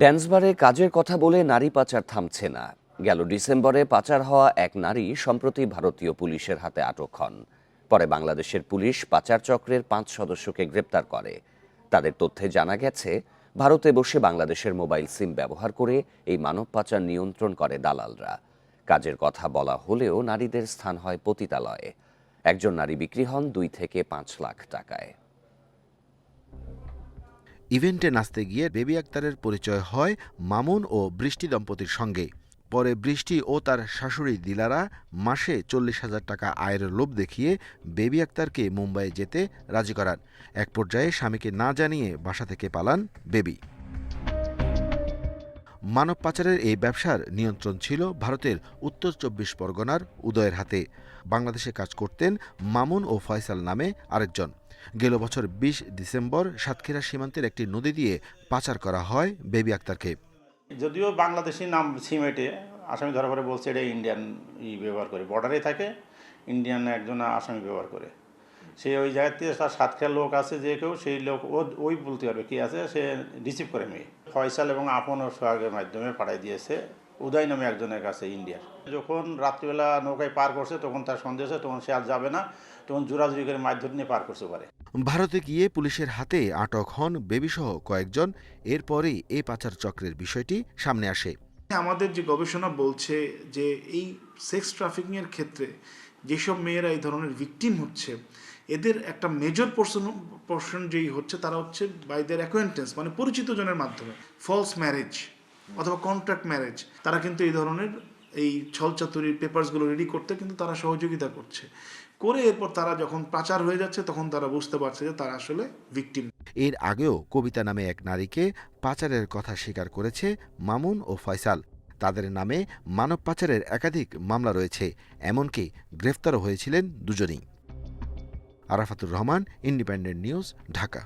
ড্যান্সবারে কাজের কথা বলে নারী পাচার থামছে না। গেল ডিসেম্বরে পাচার হওয়া এক নারী সম্প্রতি ভারতীয় পুলিশের হাতে আটক হন। পরে বাংলাদেশের পুলিশ পাচার চক্রের পাঁচ সদস্যকে গ্রেপ্তার করে। তাদের তথ্যে জানা গেছে, ভারতে বসে বাংলাদেশের মোবাইল সিম ব্যবহার করে এই মানব পাচার নিয়ন্ত্রণ করে দালালরা। কাজের কথা বলা হলেও নারীদের স্থান হয় পতিতালয়ে। একজন নারী বিক্রি হন দুই থেকে পাঁচ লাখ টাকায়। ইভেন্টে নাচতে গিয়ে বেবি আক্তারের পরিচয় হয় মামুন ও বৃষ্টি দম্পতির সঙ্গে। পরে বৃষ্টি ও তার শাশুড়ি দিলারা মাসে চল্লিশ হাজার টাকা আয়ের লোভ দেখিয়ে বেবি আক্তারকে মুম্বাই যেতে রাজি করান। এক পর্যায়ে স্বামীকে না জানিয়ে বাসা থেকে পালান বেবি মানব পাচারের এই ব্যবসার নিয়ন্ত্রণ ছিল ভারতের উত্তর চব্বিশ পরগনার উদয়ের হাতে। বাংলাদেশে কাজ করতেন মামুন ও ফয়সাল নামে আরেকজন। গেল বছর বিশ ডিসেম্বর সাতক্ষীরা সীমান্তের একটি নদী দিয়ে পাচার করা হয় বেবি আক্তারকে। যদিও বাংলাদেশি নাম সিমেটে, আসামি ধরা পরে বলছে এটা ইন্ডিয়ান ই ব্যবহার করে। বর্ডারে থাকে ইন্ডিয়ান একজন আসামি ব্যবহার করে। সে ওই জায়গাতে থেকে তার সাতক্ষীরা লোক আছে যে কেউ সেই লোক ও ওই বলতে পারবে কি আছে সে রিসিভ করে মেয়ে ফয়সাল এবং আপন ও সোহাগের মাধ্যমে পাঠাই দিয়েছে উদয় নামে একজনের কাছে ইন্ডিয়ার। যখন রাত্রিবেলা নৌকায় পার করছে তখন তার সন্দেহ তখন সে আর যাবে না তখন জোরাজুরি করে ধরে নিয়ে পার করতে পারে। ভারতে গিয়ে পুলিশের হাতে আটক হন বেবিসহ কয়েকজন এরপরেই এই পাচার চক্রের বিষয়টি সামনে আসে। আমাদের যে গবেষণা বলছে যে এই সেক্স ট্রাফিকিংয়ের ক্ষেত্রে যেসব মেয়েরা এই ধরনের ভিকটিম হচ্ছে এদের একটা মেজর পোর্শন পোর্শন যেই হচ্ছে তারা হচ্ছে বাই দের অ্যাকোয়েন্টেন্স মানে পরিচিত জনের মাধ্যমে ফলস ম্যারেজ অথবা কন্ট্রাক্ট ম্যারেজ তারা কিন্তু এই ধরনের এই ছলচাতুরির পেপারসগুলো রেডি করতে কিন্তু তারা সহযোগিতা করছে। করে এরপর তারা যখন পাচার হয়ে যাচ্ছে, তখন তারা বুঝতে পারছে যে তারা আসলে ভিকটিম এর আগেও কবিতা নামে এক নারীকে পাচারের কথা স্বীকার করেছে মামুন ও ফয়সাল। তাদের নামে মানব পাচারের একাধিক মামলা রয়েছে, এমনকি গ্রেফতারও হয়েছিলেন দুজনেই। Arafatur Rahman independent news Dhaka.